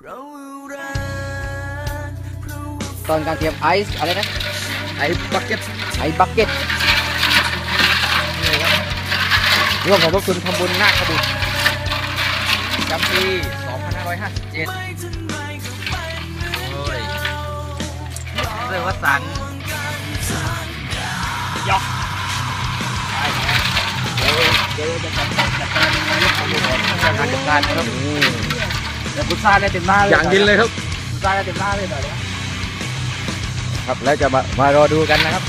ตอนการเตรียมไอซ์อะไรนะไอ้บักเก็ตไอบักเก็ตร่วมของพวกคุณทำบุญนาคขบุญจำปี2557โอ้ยเรื่องวัดสันยอกไปเดี๋ยวเดี๋ยวจะจัดการจัดการนายกขบวนจัดการจัดการนะครับเดี๋ยวคุณซ่าได้เต็มหน้าเลยอย่างดินเลยครับคุณซ่าได้เต็มหน้าเลยหน่อยนะครับแล้วจะมามารอดูกันนะครับ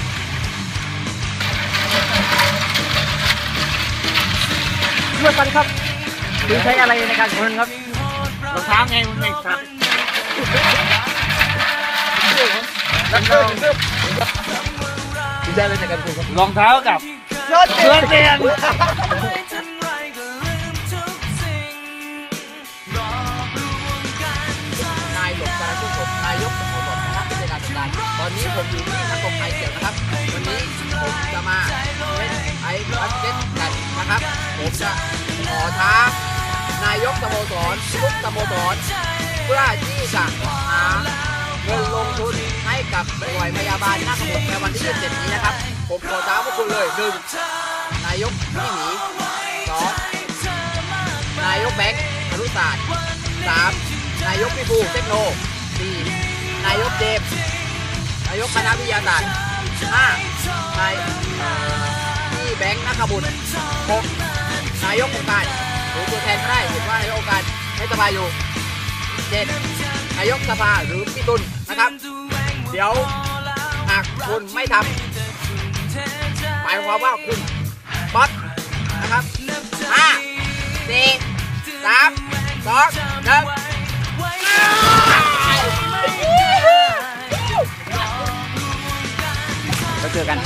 เมื่อกันครับคุณใช้อะไรในการคนครับรองเท้าไงคุณไงครับนักเตะเสื้อคุณได้เลยในการคุยครับรองเท้ากับเสื้อเตียนน นายกสโมสรนะครับเป็นการจัดการตอนนี้ผมอยู่ที่นักตกไอเกี่ยวนะครับ วันนี้ผมจะมาเล่นไอบัสเก็ตกันนะครับ ผมจะขอท้านายกสโมสรทุกสโมสรเพื่อที่จะหาเงินลงทุนให้กับหน่วยพยาบาลนาคบุตในวันที่27นี้นะครับ ผมขอท้าพวกคุณเลยหนึ่งนายกพี่หมีสองนายกแบงค์อนุศาสตร์สามนายกพี่ภูเทคโน สี่นายกเจมนายกคณะวิทยาศาสตร์ห้านายพี่แบงค์นักบุตรหกนายกองค์การหรือตัวแทนก็ได้เห็นว่านายกองค์การไม่สบายอยู่เจ็ดนายกสภาหรือพี่ตุลนะครับ เดี๋ยวหากคุณไม่ทำหมายความว่าคุณป๊อตนะครับห้าสี่สามสองหนึ่ง เจอกัน